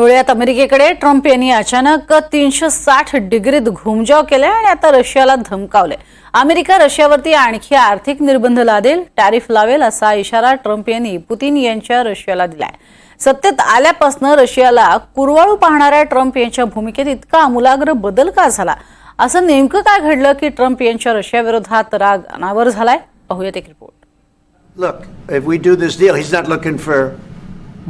वळूयात अमेरिकेकडे ट्रम्प यांनी अचानक तीनशे साठ डिग्रीत घुमजाव केलाय आणि आता रशियाला धमकावले अमेरिका रशियावरती आणखी आर्थिक निर्बंध लादेल टॅरिफ लावेल असा इशारा ट्रम्प यांनी पुतीन यांच्या रशियाला दिलाय. सत्तेत आल्यापासून रशियाला कुरवाळू पाहणाऱ्या ट्रम्प यांच्या भूमिकेत इतका आमूलाग्र बदल का झाला? असं नेमकं काय घडलं की ट्रम्प यांच्या रशियाविरोधात राग अनावर झालाय? पाहूयात एक report Look, if we do this deal, he's not looking for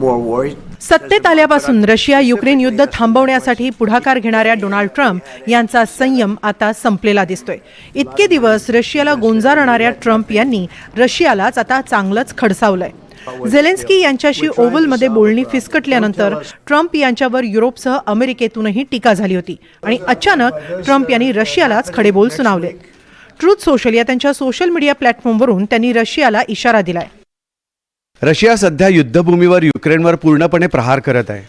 more war. सत्तेत आल्यापासून रशिया युक्रेन युद्ध थांबवण्यासाठी पुढाकार घेणाऱ्या डोनाल्ड ट्रम्प यांचा संयम आता संपलेला दिसतोय. इतके दिवस रशियाला गोंजारणाऱ्या ट्रम्प यांनी रशियालाच आता चांगलंच खडसावलंय. झेलेन्स्की यांच्याशी ओव्हलमध्ये बोलणी फिसकटल्यानंतर ट्रम्प यांच्यावर युरोपसह अमेरिकेतूनही टीका झाली होती आणि अचानक ट्रम्प यांनी रशियालाच खडेबोल सुनावले. ट्रूथ सोशल या त्यांच्या सोशल मीडिया प्लॅटफॉर्मवरून त्यांनी रशियाला इशारा दिलाय. रशिया सध्या युद्धभूमीवर युक्रेनवर पूर्णपणे प्रहार करत आहे.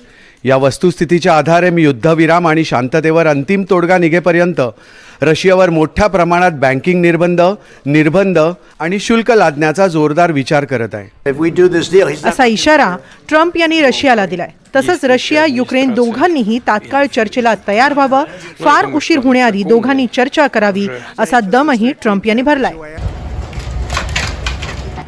या वस्तुस्थितीच्या आधारे मी युद्धविराम आणि शांततेवर अंतिम तोडगा निघेपर्यंत रशियावर मोठ्या प्रमाणात बँकिंग निर्बंध निर्बंध आणि शुल्क लादण्याचा जोरदार विचार करत आहे. असा इशारा ट्रम्प यांनी रशियाला दिलाय. तसंच रशिया युक्रेन दोघांनीही तात्काळ चर्चेला तयार व्हावं फार उशीर होण्याआधी दोघांनी चर्चा करावी असा दमही ट्रम्प यांनी भरलाय.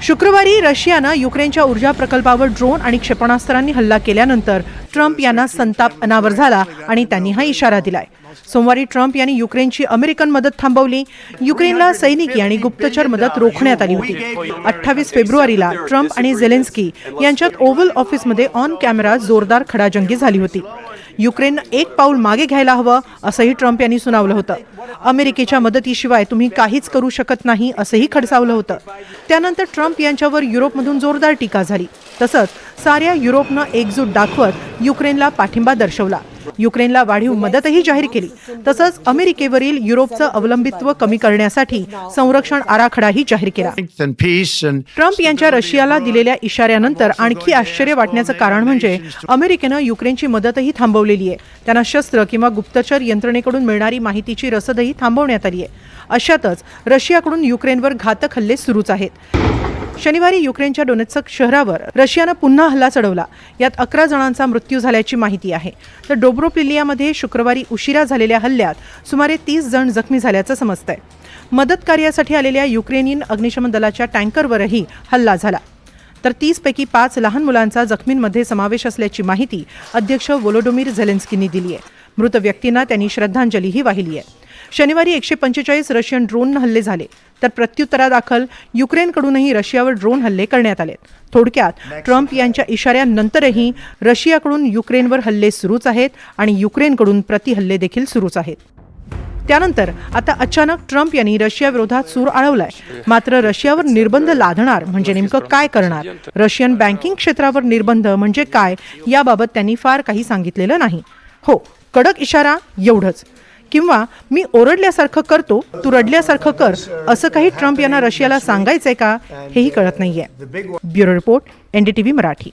शुक्रवारी रशियानं युक्रेनच्या ऊर्जा प्रकल्पावर ड्रोन आणि क्षेपणास्त्रांनी हल्ला केल्यानंतर ट्रम्प यांना संताप अनावर झाला आणि त्यांनी हा इशारा दिलाय. सोमवारी ट्रम्प यांनी युक्रेनची अमेरिकन मदत थांबवली. युक्रेनला सैनिकी आणि गुप्तचर मदत रोखण्यात आली होती. अठ्ठावीस फेब्रुवारीला ट्रम्प आणि झेलेन्स्की यांच्यात ओव्हल ऑफिसमध्ये ऑन कॅमेरा जोरदार खडाजंगी झाली होती. युक्रेननं एक पाऊल मागे घ्यायला हवं असंही ट्रम्प यांनी सुनावलं होतं. अमेरिकेच्या मदतीशिवाय तुम्ही काहीच करू शकत नाही असंही खडसावलं होतं. त्यानंतर ट्रम्प यांच्यावर युरोपमधून जोरदार टीका झाली. तसंच साऱ्या युरोपनं एकजूट दाखवत युक्रेनला पाठिंबा दर्शवला. युक्रेनला वाढीव मदतही जाहीर केली. तसंच अमेरिकेवरील युरोपचं अवलंबित्व कमी करण्यासाठी संरक्षण आराखडाही जाहीर केला. ट्रम्प यांच्या रशियाला दिलेल्या इशाऱ्यानंतर आणखी आश्चर्य वाटण्याचं कारण म्हणजे अमेरिकेनं युक्रेनची मदतही थांबवलेली आहे. त्यांना शस्त्र किंवा गुप्तचर यंत्रणेकडून मिळणारी माहितीची रसदही थांबवण्यात आली आहे. अशातच रशियाकडून युक्रेनवर घातक हल्ले सुरूच आहेत. शनिवारी युक्रेनच्या डोनेत्सक शहरावर रशियानं पुन्हा हल्ला चढवला. यात अकरा जणांचा मृत्यू झाल्याची माहिती आहे. तर डोब्रोपिलियामध्ये शुक्रवारी उशिरा झालेल्या हल्ल्यात सुमारे तीस जण जखमी झाल्याचं समजतंय. मदत कार्यासाठी आलेल्या युक्रेनियन अग्निशमन दलाच्या टँकरवरही हल्ला झाला. तर तीसपैकी पाच लहान मुलांचा जखमींमध्ये समावेश असल्याची माहिती अध्यक्ष वोलोडोमीर झेलेन्स्कींनी दिली आहे मृत व्यक्तींना त्यांनी श्रद्धांजलीही वाहिली आहे शनिवारी एकशे पंचेचाळीस रशियन ड्रोन हल्ले झाले. तर प्रत्युत्तरादाखल युक्रेनकडूनही रशियावर ड्रोन हल्ले करण्यात आले थोडक्यात ट्रम्प यांच्या इशाऱ्यानंतरही रशियाकडून युक्रेनवर हल्ले सुरूच आहेत आणि युक्रेनकडून प्रतिहल्ले देखील सुरूच आहेत. त्यानंतर आता अचानक ट्रम्प यांनी रशियाविरोधात सूर आळवलाय. मात्र रशियावर निर्बंध लादणार म्हणजे नेमकं काय करणार? रशियन बँकिंग क्षेत्रावर निर्बंध म्हणजे काय? याबाबत त्यांनी फार काही सांगितलेलं नाही. हो कडक इशारा एवढंच. किंवा मी ओरडल्यासारखं करतो तू रडल्यासारखं कर असं काही ट्रम्प यांना रशियाला सांगायचंय का हेही कळत नाहीये. Bureau report NDTV Marathi.